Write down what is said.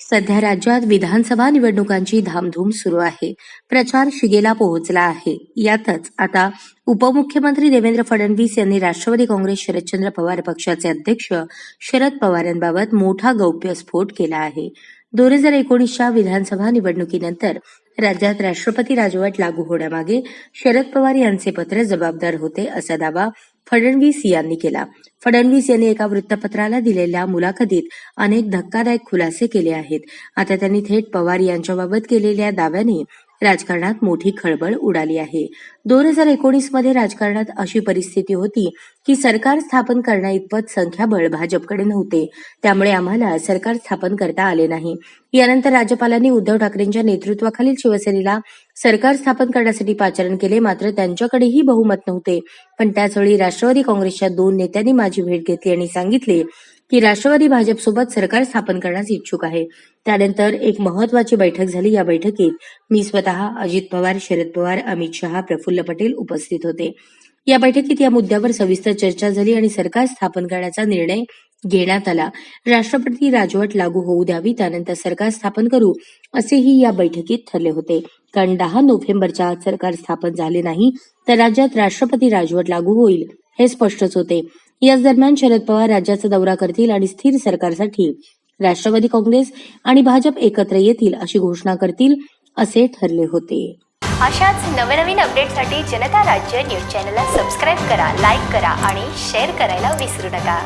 सध्या राज्यात विधानसभा निवडणुकांची धामधूम सुरू आहे. प्रचार शिगेला पोहोचला आहे. यातच आता उपमुख्यमंत्री देवेंद्र फडणवीस यांनी राष्ट्रवादी काँग्रेस शरदचंद्र पवार पक्षाचे अध्यक्ष शरद पवार यांबाबत मोठा गौप्यस्फोट केला आहे. दोन हजार एकोणीसच्या विधानसभा निवडणुकीनंतर राज्यात राष्ट्रपती राजवट लागू होण्यामागे शरद पवार यांचे पत्र जबाबदार होते असा दावा फडणवीस यांनी केला. फडणवीस यांनी एका वृत्तपत्राला दिलेल्या मुलाखतीत अनेक धक्कादायक खुलासे केले आहेत. आता त्यांनी थेट पवार यांच्याबाबत केलेल्या दाव्याने राजकारणात मोठी खळबळ उडाली आहे. दोन हजार एकोणीसमध्ये राजकारणात अशी परिस्थिती होती की सरकार स्थापन करण्याइतपत संख्याबळ भाजपकडे नव्हते. त्यामुळे आम्हाला सरकार स्थापन करता आले नाही. यानंतर राज्यपालांनी उद्धव ठाकरेंच्या नेतृत्वाखालील शिवसेनेला सरकार स्थापन करण्यासाठी पाचारण केले मात्र त्यांच्याकडेही बहुमत नव्हते. पण त्याचवेळी राष्ट्रवादी काँग्रेसच्या दोन नेत्यांनी माझी भेट घेतली आणि सांगितले की राष्ट्रवादी भाजपसोबत सरकार स्थापन करण्यास इच्छुक आहे. त्यानंतर एक महत्वाची बैठक झाली. या बैठकीत मी स्वतः अजित पवार शरद पवार अमित शहा प्रफुल्ल पटेल उपस्थित होते. या बैठकीत या मुद्द्यावर सविस्तर चर्चा झाली आणि सरकार स्थापन करण्याचा निर्णय घेण्यात आला. राष्ट्रपती राजवट लागू होऊ द्यावी त्यानंतर सरकार स्थापन करू असेही या बैठकीत ठरले होते. कारण दहा नोव्हेंबरच्या आत सरकार स्थापन झाले नाही तर राज्यात राष्ट्रपती राजवट लागू होईल हे स्पष्टच होते. याच दरम्यान शरद पवार राज्याचा दौरा करतील आणि स्थिर सरकारसाठी राष्ट्रवादी काँग्रेस आणि भाजप एकत्र येतील अशी घोषणा करतील असे ठरले होते. अशाच नवनवीन अपडेटसाठी जनता राज्य न्यूज चॅनलला सबस्क्राईब करा लाईक करा आणि शेअर करायला विसरू नका.